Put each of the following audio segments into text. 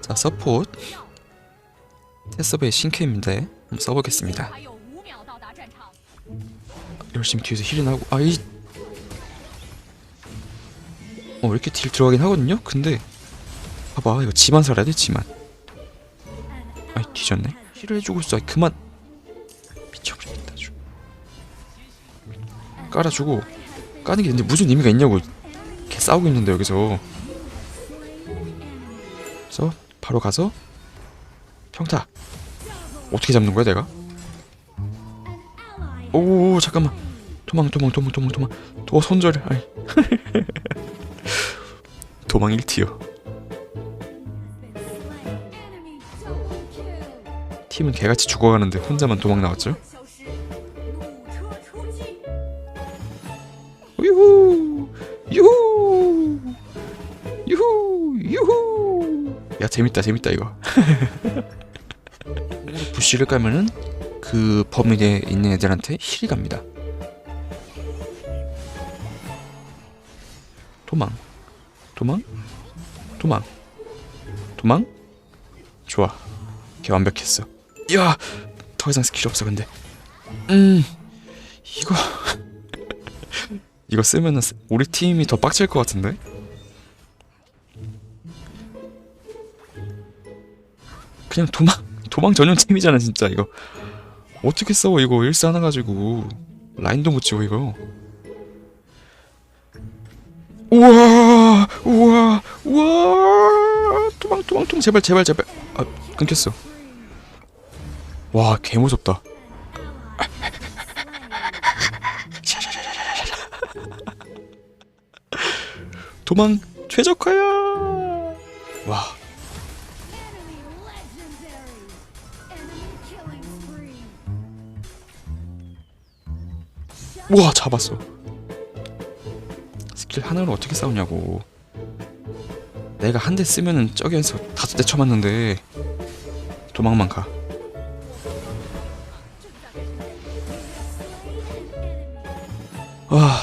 자, 서폿 테스베의 신캐입니다. 한번 써보겠습니다. 열심히 뒤에서 힐이 나고 아이 어 이렇게 딜 들어가긴 하거든요? 근데 봐봐 이거 지만 살아야 돼 지만. 아이 뒤졌네. 힐을 해주고 있어. 아이 그만. 깔아주고 까는 게 이제 무슨 의미가 있냐고 개 싸우고 있는데 여기서. 그래서 바로 가서 평타. 어떻게 잡는 거야 내가? 오 잠깐만. 도망 도망 도망 도망 도망. 어 손절. 아이. 도망 1티어. 팀은 개같이 죽어가는데 혼자만 도망 나왔죠? 유후 유후 유후 유후. 야 재밌다 재밌다 이거. 부시를 까면은 그 범위에 있는 애들한테 힐이 갑니다. 도망. 도망? 도망. 도망? 좋아. 걔 완벽했어. 야더 이상 스킬이 없어 근데 음. 이거. 이거 쓰면은 쓰- 우리 팀이 더 빡칠 것 같은데? 그냥 도망 도망 전용 팀이잖아 진짜 이거. 어떻게 싸워 이거 일스 하나 가지고. 라인도 못 치고 이거. 우와 우와 우와. 도망 도망 도망. 제발 제발 제발. 아 끊겼어. 와 개무섭다 도망 최적화야. 와. 우와 잡았어. 스킬 하나로 어떻게 싸우냐고. 내가 한 대 쓰면은 저기에서 다섯 대 쳐맞는데. 도망만 가 와,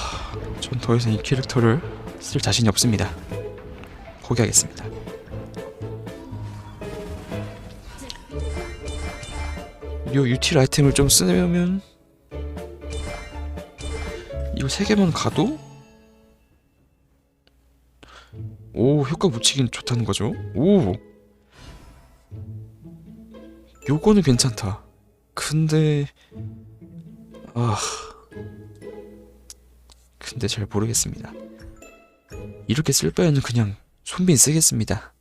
전더 이상 이 캐릭터를 쓸 자신이 없습니다. 포기하겠습니다. 요 유틸 아이템을 좀 쓰면 이거 세 개만 가도 오 효과 묻히긴 좋다는 거죠. 오 요거는 괜찮다. 근데 아 근데 잘 모르겠습니다. 이렇게 쓸 바에는 그냥 손빈 쓰겠습니다.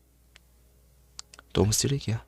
너무 쓰레기야.